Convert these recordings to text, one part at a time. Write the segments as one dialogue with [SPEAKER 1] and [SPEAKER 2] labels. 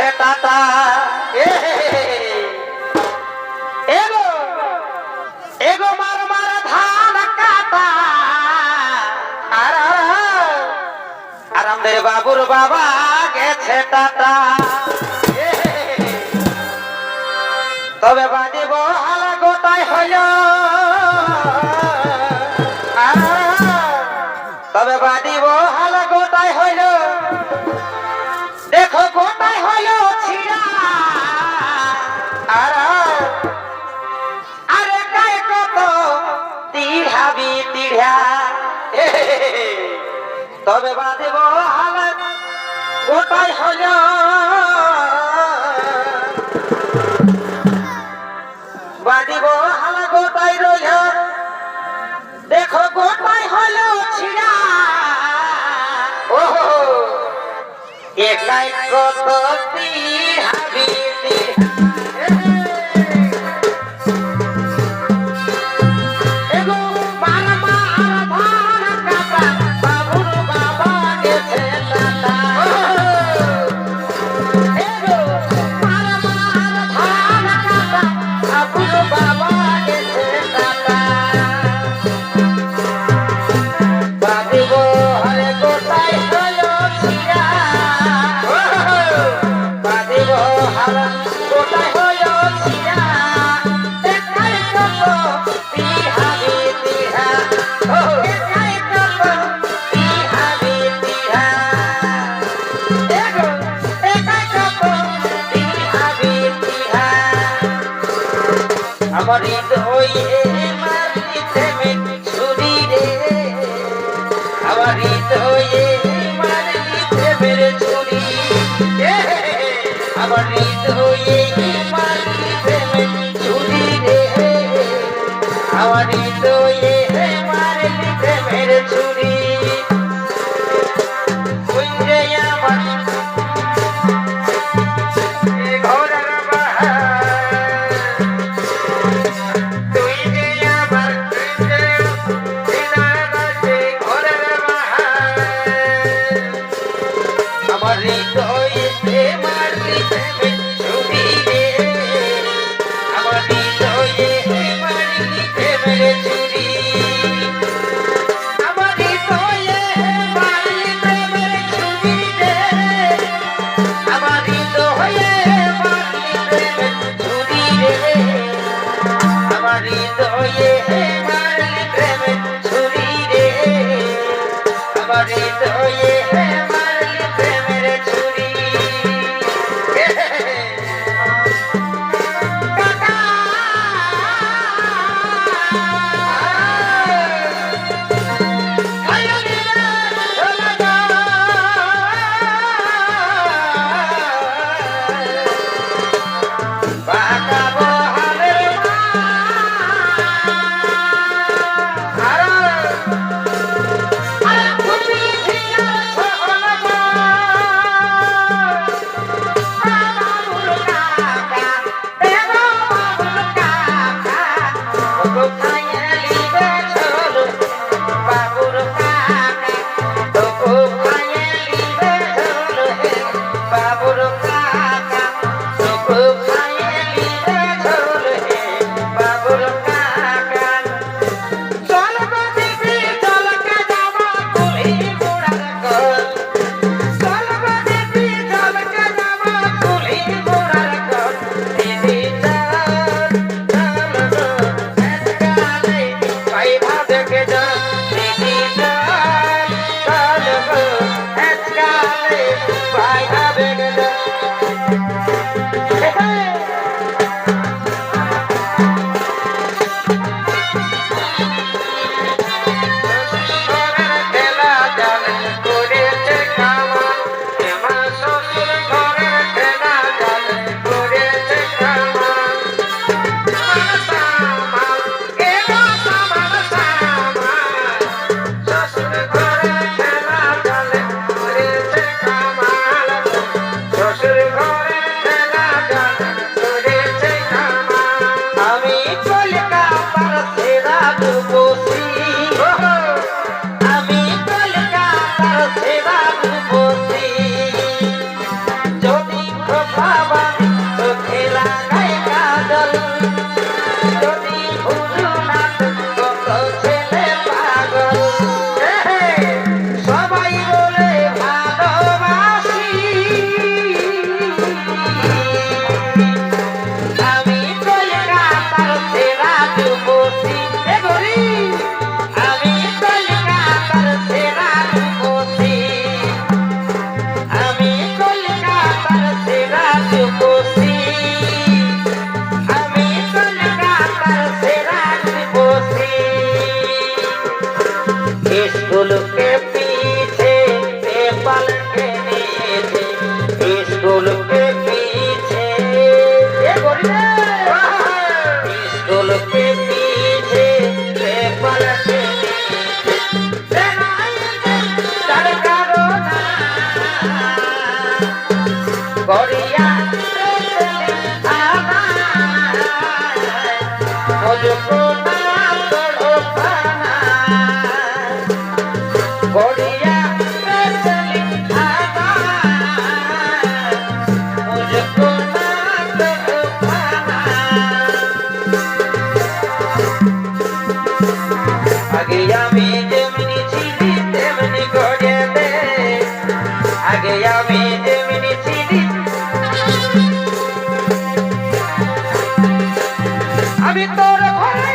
[SPEAKER 1] গেছে টাটা আমাদের বাবুর বাবা গেছে হে। তবে বাজিব তবে বাজিব হাল গোটাই হইল। বাজিব হালা গোটাই রইল। দেখো, গোটাই হলো ছিড়া। ও একাই কত হাবি আমার আমার হৃদয়ে মারলিতে ছুরি রে। আমার হৃদয়ে মারলিতে মেরে ছুরি আমার হৃদয়ে মারলিতে মেরে ছুরি রে। আমার হৃদয়ে মারলিতে মেরে ছুরি রে। আমার হৃদয়ে মারলি প্রেমে ছুরি রে। আমার হৃদয়ে Bye-bye. আমি তোর ঘরে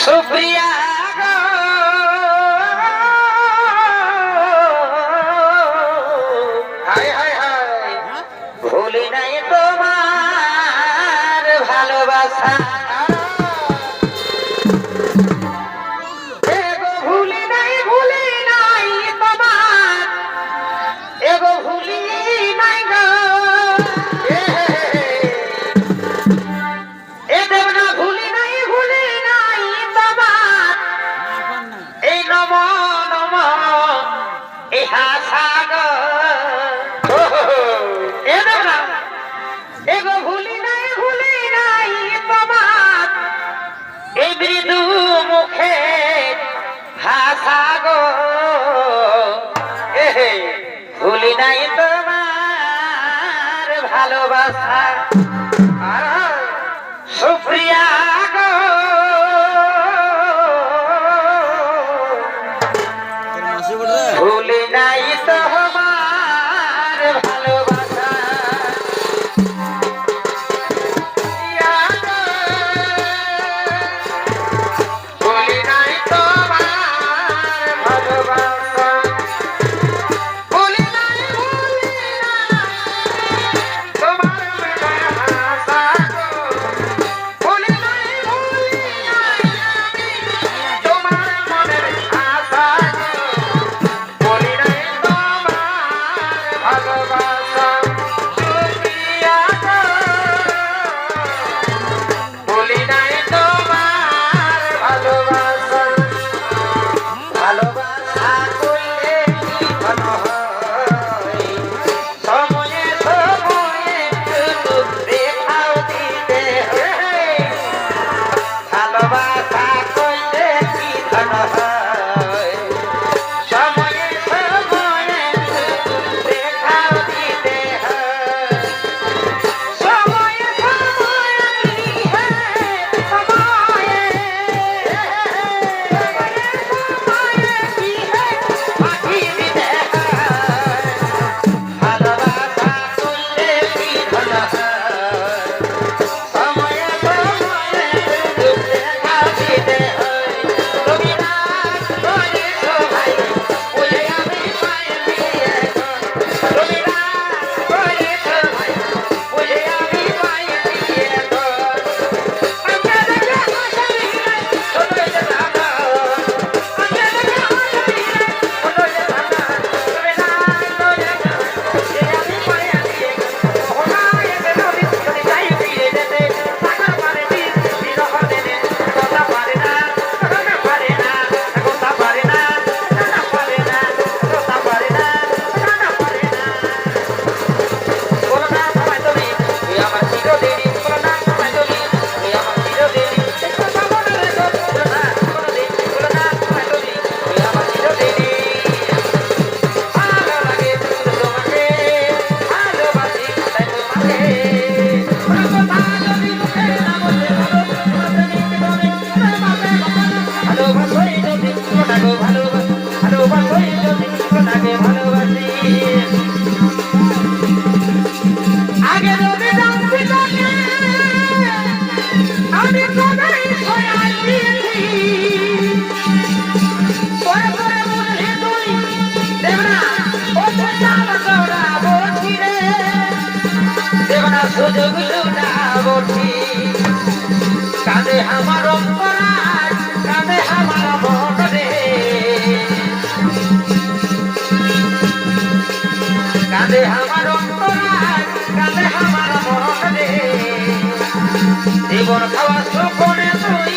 [SPEAKER 1] সুপ্রিয়া হ্যাঁ? ভুলি নাই তোমার ভালোবাসা। ভালোবাসা সুপ্রিয়া। সুযোগ লুটাবটি কানে আমার অপরাধ কানে জীবন খাওয়া সুখনে তুই।